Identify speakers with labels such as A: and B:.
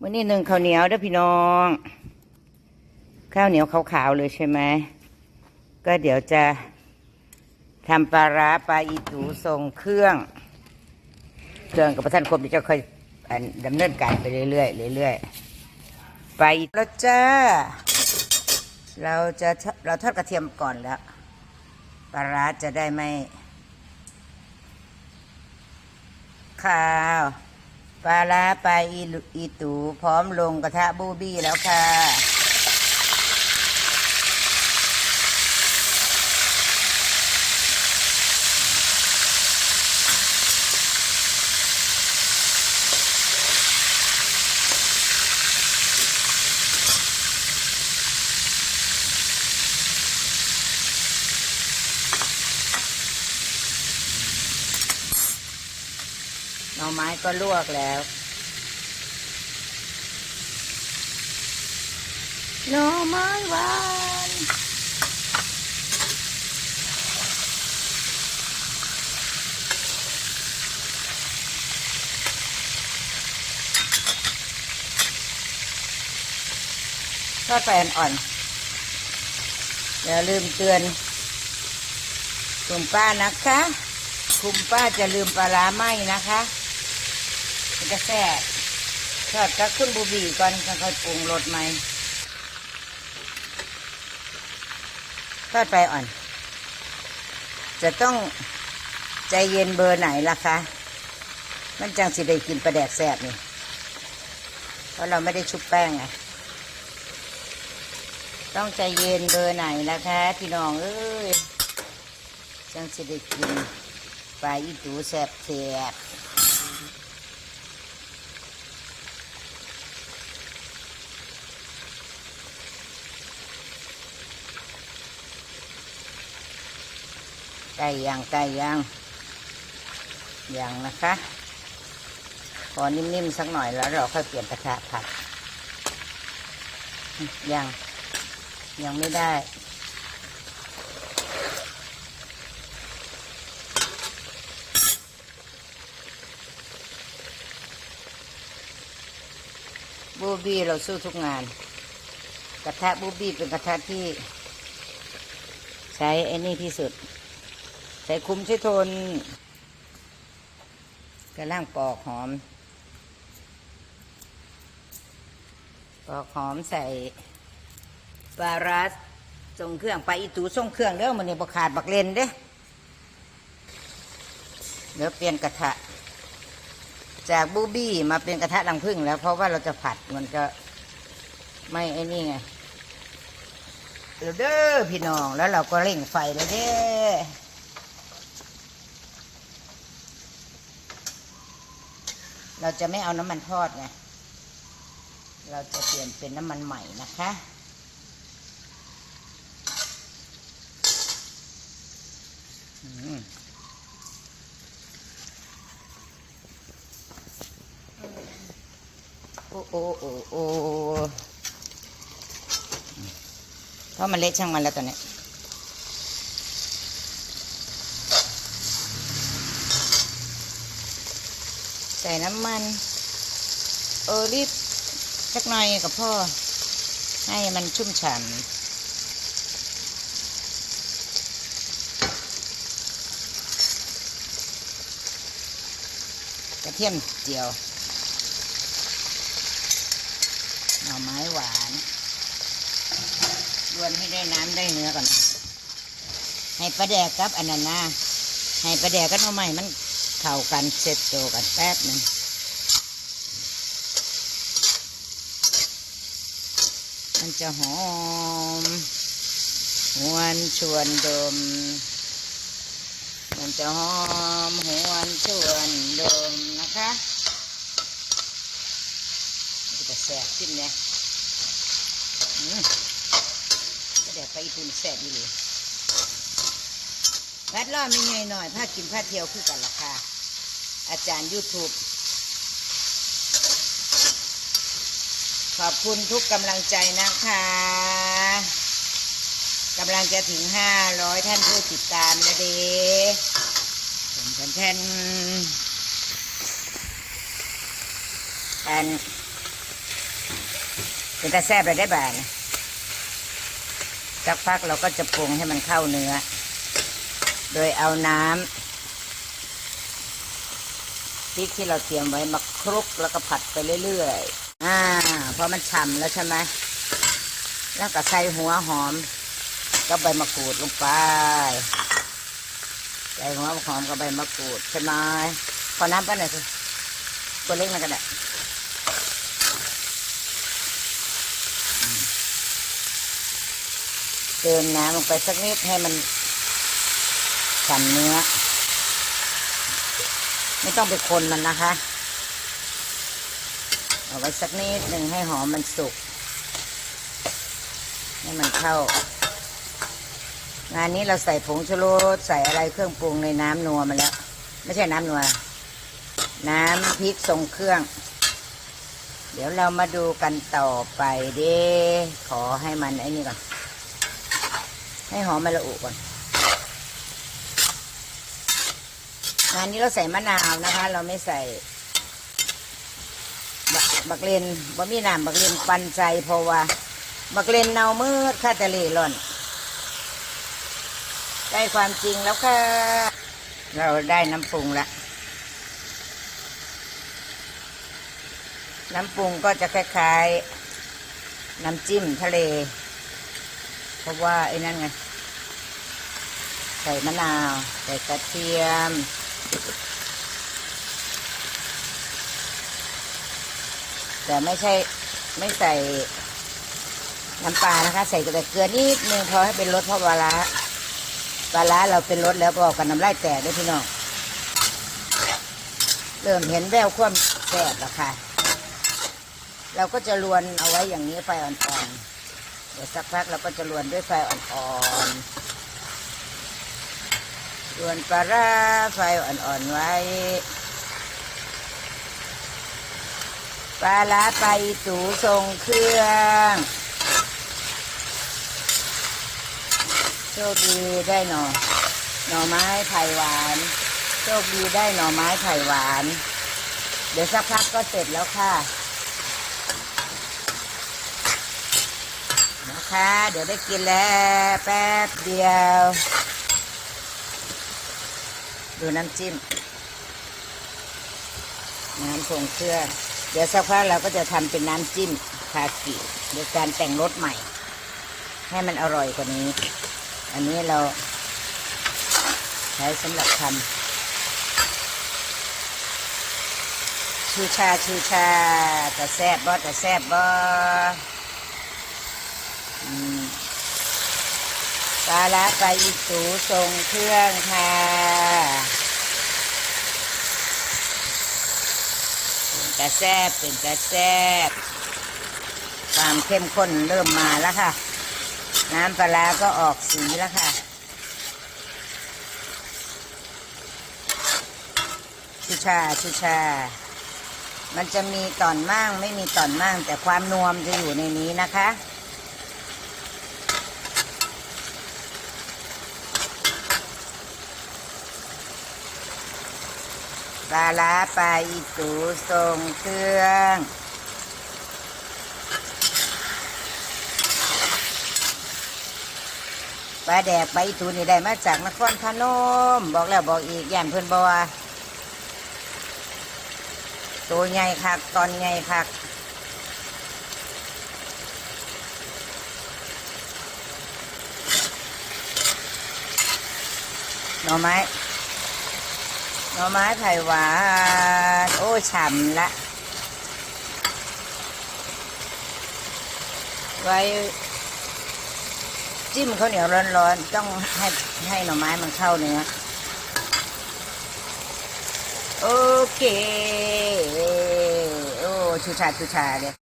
A: มื้อนี้หนึ่งข้าวเหนียวเด้อพี่น้อง ข้าวเหนียวขาวๆเลยใช่ไหม ก็เดี๋ยวจะทำปลาร้าปลาอีตูส่งเครื่อง เครื่องกับพระท่านคมที่จะค่อยดำเนินการไปเรื่อยๆเรื่อยๆไปแล้วจ้า เราจะเราทอดกระเทียมก่อนแล้วปลาร้าจะได้ไม่ ข้าว ปลาลาปลาอีลุอีตูพร้อมลงกระทะบูบี้แล้วค่ะ หน่อไม้ก็ลวกแล้ว หน่อไม้หวานทอดไฟอ่อนๆอย่าลืมเตือนคุณป้านะคะ คุณป้าจะลืมปลาร้าไหมนะคะ มันจะแซ่บทอดกับขึ้นบูบีก่อนค่อยปรุงรสใหม่ทอดไปอ่อน จะต้องใจเย็นเบอร์ไหนล่ะคะ มันจังสิได้กินปลาแดกแซ่บนี่ เพราะเราไม่ได้ชุบแป้งไงต้องใจเย็นเบอร์ไหนนะคะ พี่น้องเอ้ยจังสิได้กินปลาอีตูแสบแสบ ไก่ย่างไก่ย่างย่างนะคะพอนิ่มๆสักหน่อยแล้วเราค่อยเปลี่ยนกระทะผัดยังยังไม่ได้บูบี้เราสู้ทุกงาน กระทะบูบี้เป็นกระทะที่ ใช้ไอ้นี่ที่สุด ใช้คุ้มใช้ทนกระล่างปอกหอม ปอกหอมใส่ปลาร้าทรงเครื่องไปอีตูทรงเครื่องเด้อมันนี่บขาดบักเลนเด้เดี๋ยวเปลี่ยนกระทะ จากบูบี้มาเป็นกระทะรังผึ้งแล้ว เพราะว่าเราจะผัดมันก็ไม่ไอ้นี่ไงเดี๋ยวเด้อพี่น้องแล้วเราก็เร่งไฟแล้วเด้ เราจะไม่เอาน้ำมันทอดไง เราจะเปลี่ยนเป็นน้ำมันใหม่นะคะ โอ้โอ้โอ้โอ้เพราะมันเละช่างมันแล้วตอนนี้ ส่น้ำมันโอลิฟสักหน่อยกับพ่อ ให้มันชุ่มฉ่ำกระเทียมเจียวหน่อไม้หวานรวนให้ได้น้ำได้เนื้อก่อน ให้ปลาแดกครับอันนั้นนะให้ปลาแดกกับหน่อไม้มัน เข้ากันเสร็จโตวกันแป๊บหนึ่งมันจะหอมหวนชวนดม มันจะหอมหวนชวนดมนะคะจะแสบขึ้นเนี่ยก็เดี๋ยวไปอีปุ่นแสบอยู่เลยแวดล่อไม่เงยหน่อยผ้ากินผ้าเที่ยวคือกันราคา อาจารย์ยูทูบขอบคุณทุกกำลังใจนะคะกำลังจะถึงห้าร้อยท่านผู้ติดตามแล้วเด้แทนแทนอันเป็นต่แซ่บเลยได้บ่านะสักพักเราก็จะปรุงให้มันเข้าเนื้อ โดยเอาน้ำ พริกที่เราเตรียมไว้มาคลุกแล้วก็ผัดไปเรื่อยๆ อ่าพอมันฉ่ำแล้วใช่ไหมแล้วก็ใส่หัวหอมก็ใบมะกรูดลงไป ใส่หัวหอมกับใบมะกรูดใช่ไหมขอน้ำไปหน่อยสิตัวเล็กมันก็ได้เติมน้ำลงไปสักนิดให้มันฉ่ำเนื้อ ไม่ต้องไปคนมันนะคะ เอาไว้สักนิดหนึ่งให้หอมมันสุก ให้มันเข้างานนี้เราใส่ผงชูรสใส่อะไรเครื่องปรุงในน้ำนัวมาแล้ว ไม่ใช่น้ำนัว น้ำพริกทรงเครื่อง เดี๋ยวเรามาดูกันต่อไปเด้ขอให้มันไอ้นี่ก่อน ให้หอมมันละอุก่อน งานนี้เราใส่มะนาวนะคะ เราไม่ใส่ บักบักเลนบ่มีน้ำบักเลนปันใจเพราะว่า บักเลนเนามืดค่าต่เลร่อนได้ความจริงแล้วค่ะ เราได้น้ำปรุงละน้ำปรุงก็จะคล้ายๆ น้ำจิ้มทะเล เพราะว่าไอ้นั่นไง ใส่มะนาว ใส่กระเทียม แต่ไม่ใช่ไม่ใส่น้ำปลานะคะ ใส่แต่เกลือนิดนึงพอให้เป็นรสเพราะปลาร้าปลาร้าเราเป็นรสแล้วบอกกันน้ำลายแตกด้วยพี่น้องเริ่มเห็นแววความแสบแล้วค่ะ เราก็จะลวนเอาไว้อย่างนี้ไฟอ่อนๆเดี๋ยวสักพักเราก็จะลวนด้วยไฟอ่อนๆ ลวนปลาร้าไฟอ่อนๆไว้ ปลาร้าไปตูทรงเครื่องโชคดีได้หน่อหน่อไม้ไผ่หวานโชคดีได้หน่อไม้ไผ่หวาน เดี๋ยวสักพักก็เสร็จแล้วค่ะนะคะ เดี๋ยวได้กินแล้วแป๊บเดียว ดูน้ำจิ้ม น้ำทรงเครื่องเดี๋ยวสักพักเราก็จะทำเป็นน้ำจิ้มคากิโดยการแต่งรสใหม่ ให้มันอร่อยกว่านี้ อันนี้เราใช้สำหรับทำชูชาชูชาแต่แซบบ่แต่แซบบ่อืม ปลาละไปอีสูทรงเครื่องค่ะเป็นกระแซบเป็นกระแซบความเข้มข้นเริ่มมาแล้วค่ะ น้ำปลาก็ออกสีแล้วค่ะชูชาชูชา มันจะมีตอนมั่งไม่มีตอนมั่งแต่ความนวมจะอยู่ในนี้นะคะ ปลาร้าปลาอีตูทรงเครื่องปลาแดกปลาอีตูนี่ได้มาจากนครพนม บอกแล้วบอกอีกย่านเพื่อนบอกว่าตัวใหญ่คักตอนใหญ่คักหน่อไม้ หน่อไม้ไผ่หวาน โอ้ฉ่ำละ ไว้จิ้มข้าวเหนียวร้อนๆ ต้องให้ให้หน่อไม้มันเข้าเนื้อโอเค โอ้ชูชาชูชาเลย